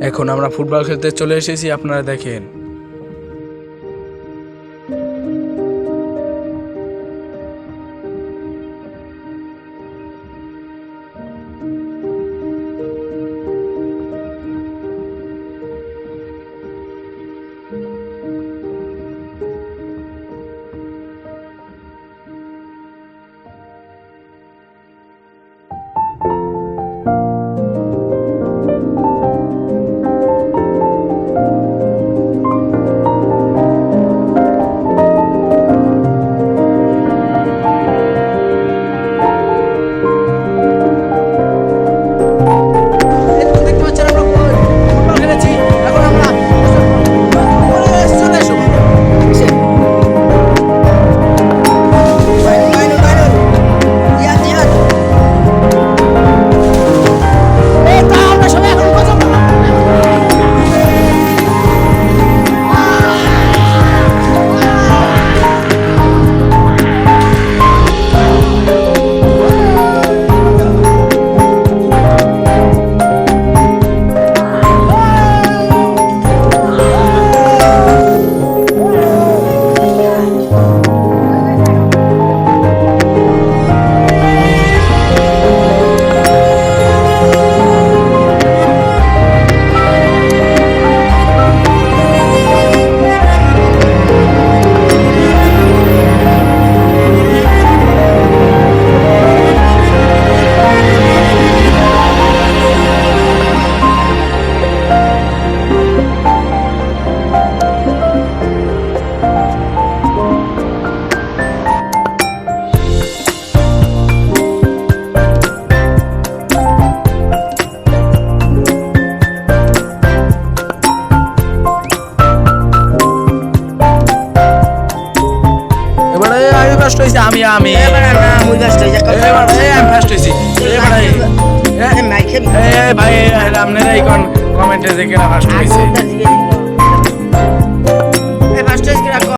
এখন আমরা ফুটবল খেলতে চলে এসেছি আপনারা দেখেন। আমি ফার্স্ট হইছি আমি আমি। এবারে না, last হয়ে যাক। এবারে আমি ফার্স্ট হয়েছি এবারে এ ভাই আপনারা এই কমেন্টে দেখে ফার্স্ট দিন।